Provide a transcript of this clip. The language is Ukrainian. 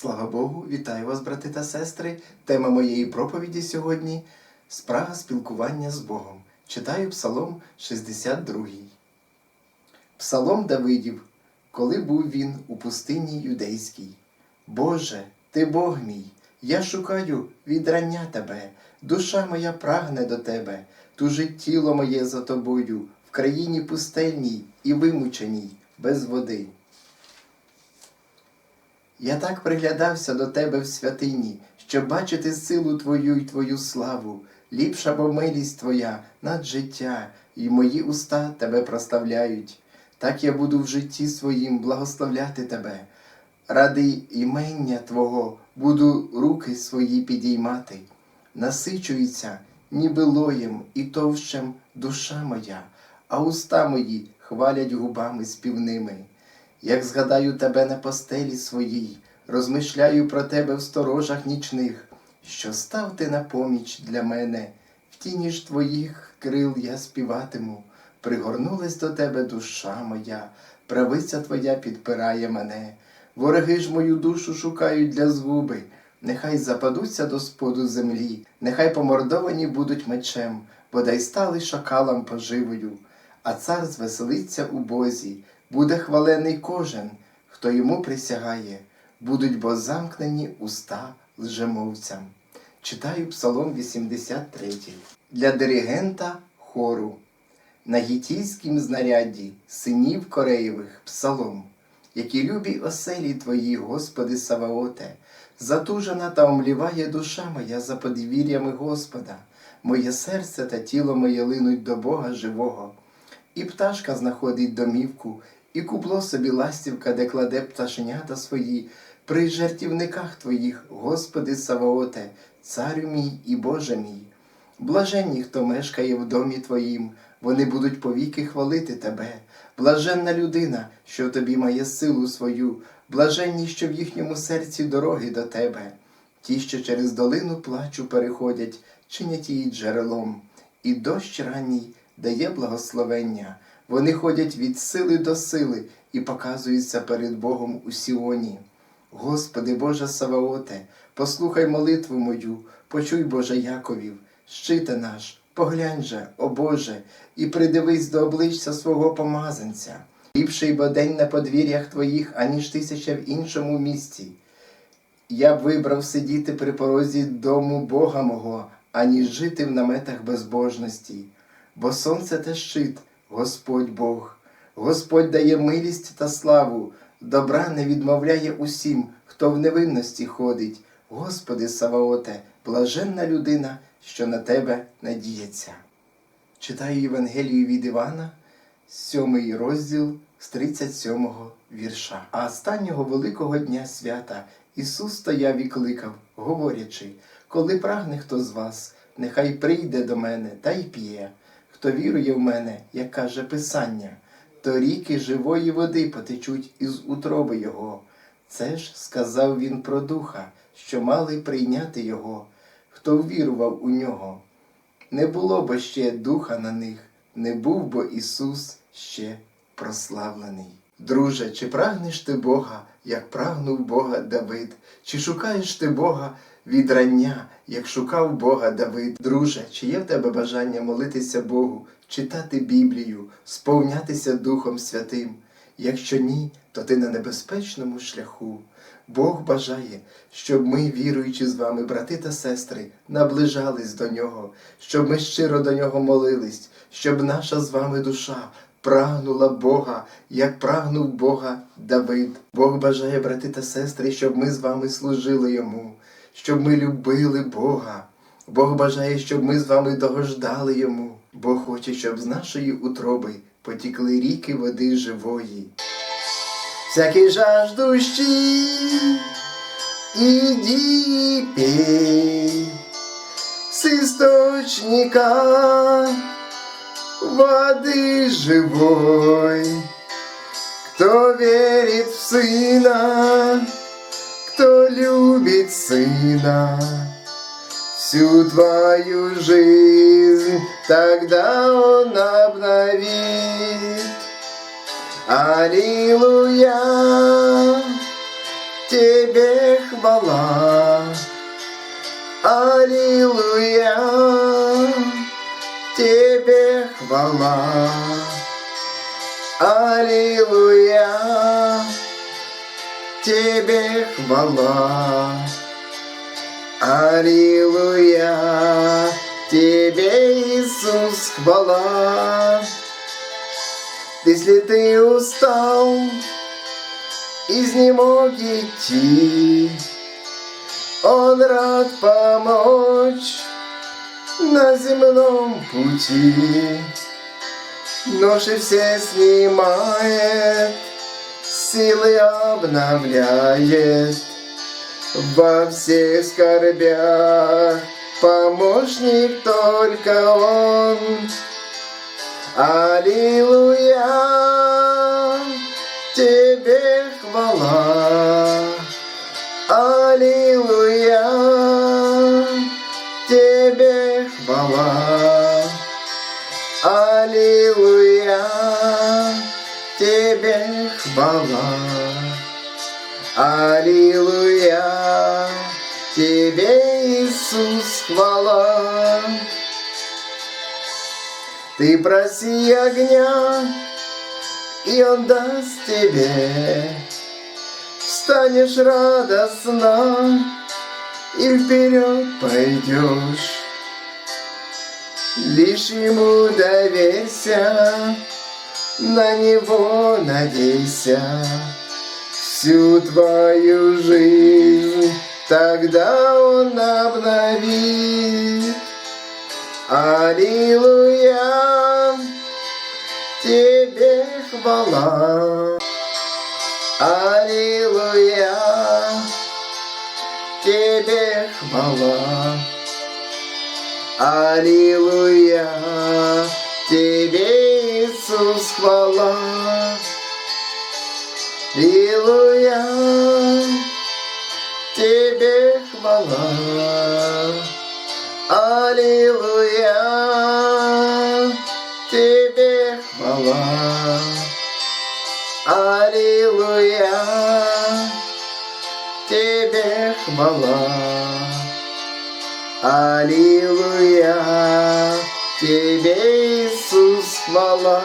Слава Богу, вітаю вас, брати та сестри. Тема моєї проповіді сьогодні спрага спілкування з Богом. Читаю Псалом 62. Псалом Давидів, коли був він у пустині юдейській. Боже, ти Бог мій, я шукаю відрання Тебе, душа моя прагне до Тебе, тужить тіло моє за тобою, в країні пустельній і вимученій, без води. Я так приглядався до тебе в святині, щоб бачити силу твою й твою славу, ліпша бо милість твоя над життя, і мої уста тебе прославляють. Так я буду в житті своїм благословляти тебе. Ради імення Твого буду руки свої підіймати. Насичується, ніби лоєм і товщем душа моя, а уста мої хвалять губами співними. Як згадаю тебе на постелі своїй, розмишляю про тебе в сторожах нічних, що став ти на поміч для мене, в тіні ж твоїх крил я співатиму, пригорнулась до тебе душа моя, правиця твоя підпирає мене, вороги ж мою душу шукають для згуби, нехай западуться до споду землі, нехай помордовані будуть мечем, бодай стали шакалам поживою, а цар звеселиться у Бозі, буде хвалений кожен, хто йому присягає, будуть бо замкнені уста лжемовцям. Читаю Псалом 83 для диригента хору. На гітійськім знарядді синів Кореєвих псалом, які любі оселі твої, Господи Саваоте, затужена та омліває душа моя за подвір'ями Господа, моє серце та тіло моє линуть до Бога живого. І пташка знаходить домівку, і кубло собі ластівка, де кладе пташенята свої, при жертівниках твоїх, Господи Саваоте, царю мій і Боже мій. Блаженні, хто мешкає в домі Твоїм, вони будуть повіки хвалити Тебе. Блаженна людина, що тобі має силу свою, блаженні, що в їхньому серці дороги до Тебе. Ті, що через долину плачу переходять, чинять її джерелом, і дощ ранній дає благословення. Вони ходять від сили до сили і показуються перед Богом у Сіоні. Господи Боже Саваоте, послухай молитву мою, почуй Боже Яковів, щите наш, поглянь же, о Боже, і придивись до обличчя свого помазанця. Ліпший бо день на подвір'ях Твоїх, аніж тисяча в іншому місці. Я б вибрав сидіти при порозі дому Бога мого, аніж жити в наметах безбожності. Бо сонце те щит, Господь Бог. Господь дає милість та славу, добра не відмовляє усім, хто в невинності ходить. Господи Саваоте, блаженна людина, що на тебе надіється. Читаю Євангелію від Івана, сьомий розділ з 37 вірша. А останнього великого дня свята Ісус стояв і кликав, говорячи, коли прагне хто з вас, нехай прийде до мене та й п'є. Хто вірує в мене, як каже Писання, то ріки живої води потечуть із утроби Його. Це ж сказав він про духа, що мали прийняти Його, хто ввірував у нього. Не було бо ще духа на них, не був бо Ісус ще прославлений. Друже, чи прагнеш ти Бога, як прагнув Бога Давид? Чи шукаєш ти Бога від рання, як шукав Бога Давид? Друже, чи є в тебе бажання молитися Богу, читати Біблію, сповнятися Духом Святим? Якщо ні, то ти на небезпечному шляху. Бог бажає, щоб ми, віруючи з вами, брати та сестри, наближались до Нього, щоб ми щиро до Нього молились, щоб наша з вами душа прагнула Бога, як прагнув Бога Давид. Бог бажає, брати та сестри, щоб ми з вами служили Йому, щоб ми любили Бога. Бог бажає, щоб ми з вами догождали Йому. Бог хоче, щоб з нашої утроби потікли ріки води живої. Всякий жаждущий, иди и пей с источника воды живой. Кто верит в Сына, кто любит Сына, всю твою жизнь тогда Он обновит. Аллилуйя, Тебе хвала. Аллилуйя, тебе хвала. Аллилуйя, тебе хвала. Аллилуйя, тебе Иисус хвала. Если ты устал, изнемог идти, Он рад помочь на земном пути. Ноши все снимает, силы обновляет. Во всех скорбях помощник только Он. Аллилуйя, тебе хвала. Аллилуйя, тебе Иисус хвала. Ты проси огня, и он даст тебе. Встанешь радостно и вперед пойдешь. Лишь ему доверься, на него надейся. Всю твою жизнь тогда он обновит. Аллилуйя, тебе хвала. Аллилуйя, тебе хвала. Аллилуйя, Аллилуйя, тебе хвала. Аллилуйя, тебе хвала. Аллилуйя, тебе хвала. Аллилуйя, тебе Иисус хвала.